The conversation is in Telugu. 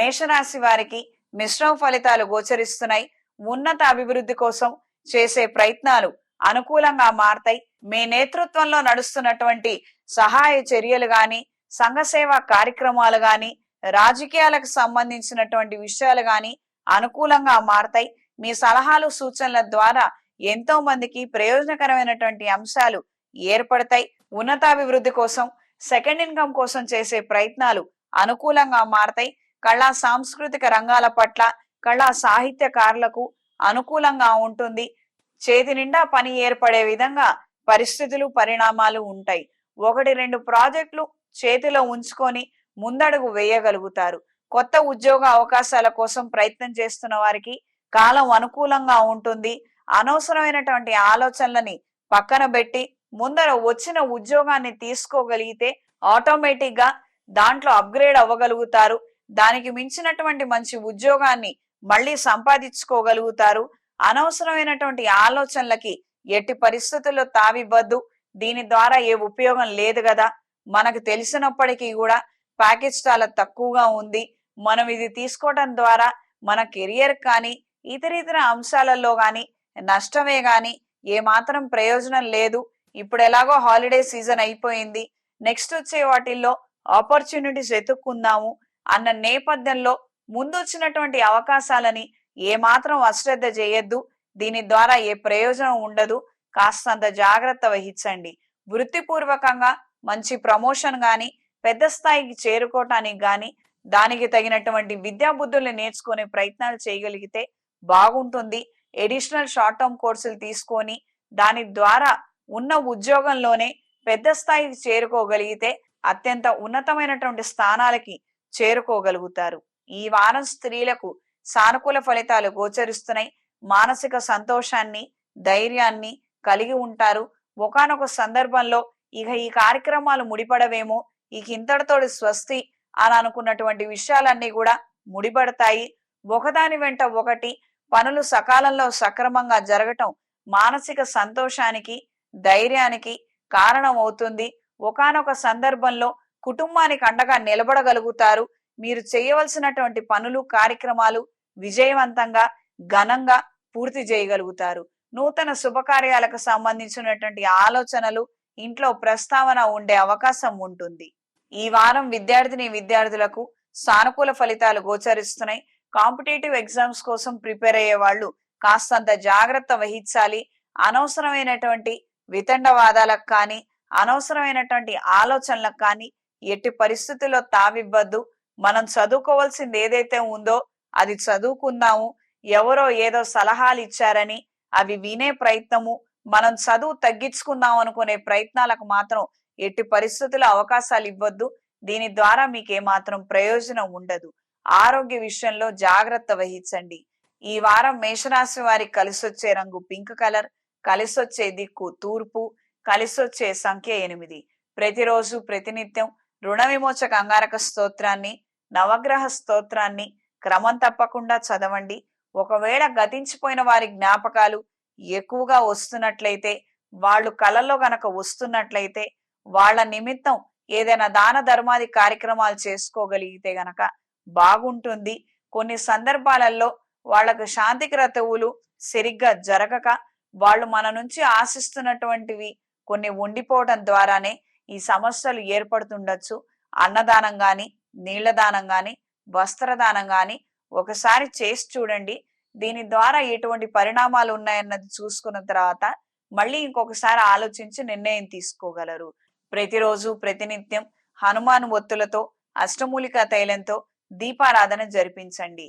మేషరాశి వారికి మిశ్రమ ఫలితాలు గోచరిస్తున్నాయి. ఉన్నత అభివృద్ధి కోసం చేసే ప్రయత్నాలు అనుకూలంగా మారతాయి. మీ నేతృత్వంలో నడుస్తున్నటువంటి సహాయ చర్యలు గాని సంఘసేవా కార్యక్రమాలు గాని రాజకీయాలకు సంబంధించినటువంటి విషయాలు గాని అనుకూలంగా మారతాయి. మీ సలహాలు సూచనల ద్వారా ఎంతో మందికి ప్రయోజనకరమైనటువంటి అంశాలు ఏర్పడతాయి. ఉన్నతాభివృద్ధి కోసం సెకండ్ ఇన్కమ్ కోసం చేసే ప్రయత్నాలు అనుకూలంగా మారతాయి. కళా సాంస్కృతిక రంగాల పట్ల కళా సాహిత్యకారులకు అనుకూలంగా ఉంటుంది. చేతి నిండా పని ఏర్పడే విధంగా పరిస్థితులు పరిణామాలు ఉంటాయి. ఒకటి రెండు ప్రాజెక్టులు చేతిలో ఉంచుకొని ముందడుగు వేయగలుగుతారు. కొత్త ఉద్యోగ అవకాశాల కోసం ప్రయత్నం చేస్తున్న వారికి కాలం అనుకూలంగా ఉంటుంది. అనవసరమైనటువంటి ఆలోచనలని పక్కన పెట్టి ముందర వచ్చిన ఉద్యోగాన్ని తీసుకోగలిగితే ఆటోమేటిక్గా దాంట్లో అప్గ్రేడ్ అవ్వగలుగుతారు. దానికి మించినటువంటి మంచి ఉద్యోగాన్ని మళ్ళీ సంపాదించుకోగలుగుతారు. అనవసరమైనటువంటి ఆలోచనలకి ఎట్టి పరిస్థితుల్లో తావివ్వద్దు. దీని ద్వారా ఏ ఉపయోగం లేదు కదా. మనకు తెలిసినప్పటికీ కూడా ప్యాకేజ్ చాలా తక్కువగా ఉంది. మనం ఇది తీసుకోవడం ద్వారా మన కెరియర్ కానీ ఇతర ఇతర అంశాలలో కానీ నష్టమే కానీ ఏమాత్రం ప్రయోజనం లేదు. ఇప్పుడు ఎలాగో హాలిడే సీజన్ అయిపోయింది. నెక్స్ట్ వచ్చే వాటిల్లో ఆపర్చునిటీస్ వెతుక్కుందాము. అన్న నేపథ్యంలో ముందొచ్చినటువంటి అవకాశాలని ఏ మాత్రం అశ్రద్ధ చేయొద్దు. దీని ద్వారా ఏ ప్రయోజనం ఉండదు. కాస్తంత జాగ్రత్త వహించండి. వృత్తిపూర్వకంగా మంచి ప్రమోషన్ గాని పెద్ద స్థాయికి చేరుకోవటానికి గాని దానికి తగినటువంటి విద్యాబుద్ధుల్ని నేర్చుకునే ప్రయత్నాలు చేయగలిగితే బాగుంటుంది. ఎడిషనల్ షార్ట్ టర్మ్ కోర్సులు తీసుకొని దాని ద్వారా ఉన్న ఉద్యోగంలోనే పెద్ద స్థాయికి చేరుకోగలిగితే అత్యంత ఉన్నతమైనటువంటి స్థానాలకి చేరుకోగలుగుతారు. ఈ వారం స్త్రీలకు సానుకూల ఫలితాలు గోచరిస్తున్నాయి. మానసిక సంతోషాన్ని ధైర్యాన్ని కలిగి ఉంటారు. ఒకానొక సందర్భంలో ఇక ఈ కార్యక్రమాలు ముడిపడవేమో ఇక ఇంతటితోటి స్వస్తి అని అనుకున్నటువంటి విషయాలన్నీ కూడా ముడిపడతాయి. ఒకదాని వెంట ఒకటి పనులు సకాలంలో సక్రమంగా జరగటం మానసిక సంతోషానికి ధైర్యానికి కారణం అవుతుంది ఒకానొక సందర్భంలో కుటుంబానికి అండగా నిలబడగలుగుతారు. మీరు చేయవలసినటువంటి పనులు కార్యక్రమాలు విజయవంతంగా ఘనంగా పూర్తి చేయగలుగుతారు. నూతన శుభకార్యాలకు సంబంధించినటువంటి ఆలోచనలు ఇంట్లో ప్రస్తావన ఉండే అవకాశం ఉంటుంది. ఈ వారం విద్యార్థిని విద్యార్థులకు సానుకూల ఫలితాలు గోచరిస్తున్నాయి. కాంపిటేటివ్ ఎగ్జామ్స్ కోసం ప్రిపేర్ అయ్యే వాళ్ళు కాస్తంత జాగ్రత్త వహించాలి. అనవసరమైనటువంటి వితండవాదాలకు కానీ అనవసరమైనటువంటి ఆలోచనలకు కానీ ఎట్టి పరిస్థితుల్లో తావివ్వద్దు. మనం చదువుకోవాల్సింది ఏదైతే ఉందో అది చదువుకుందాము. ఎవరో ఏదో సలహాలు ఇచ్చారని అవి వినే ప్రయత్నము. మనం చదువు తగ్గించుకుందాం అనుకునే ప్రయత్నాలకు మాత్రం ఎట్టి పరిస్థితుల్లో అవకాశాలు ఇవ్వద్దు. దీని ద్వారా మీకు ఏమాత్రం ప్రయోజనం ఉండదు. ఆరోగ్య విషయంలో జాగ్రత్త వహించండి. ఈ వారం మేషరాశి వారికి కలిసొచ్చే రంగు పింక్ కలర్ కలిసొచ్చే దిక్కు తూర్పు కలిసొచ్చే సంఖ్య ఎనిమిది. ప్రతిరోజు ప్రతినిత్యం రుణ విమోచక అంగారక స్తోత్రాన్ని నవగ్రహ స్తోత్రాన్ని క్రమం తప్పకుండా చదవండి. ఒకవేళ గతించిపోయిన వారి జ్ఞాపకాలు ఎక్కువగా వస్తున్నట్లయితే వాళ్ళు కళల్లో గనక వస్తున్నట్లయితే వాళ్ళ నిమిత్తం ఏదైనా దాన ధర్మాది కార్యక్రమాలు చేసుకోగలిగితే గనక బాగుంటుంది. కొన్ని సందర్భాలలో వాళ్ళకు శాంతి క్రతువులు సరిగ్గా జరగక వాళ్ళు మన నుంచి ఆశిస్తున్నటువంటివి కొన్ని ఉండిపోవడం ద్వారానే ఈ సమస్యలు ఏర్పడుతుండొచ్చు. అన్నదానం కానీ నీళ్ళదానం కానీ వస్త్రదానం కానీ ఒకసారి చేసి చూడండి. దీని ద్వారా ఎటువంటి పరిణామాలు ఉన్నాయన్నది చూసుకున్న తర్వాత మళ్ళీ ఇంకొకసారి ఆలోచించి నిర్ణయం తీసుకోగలరు. ప్రతిరోజు ప్రతినిత్యం హనుమాన్ ఒత్తులతో అష్టమూలిక తైలంతో దీపారాధన జరిపించండి.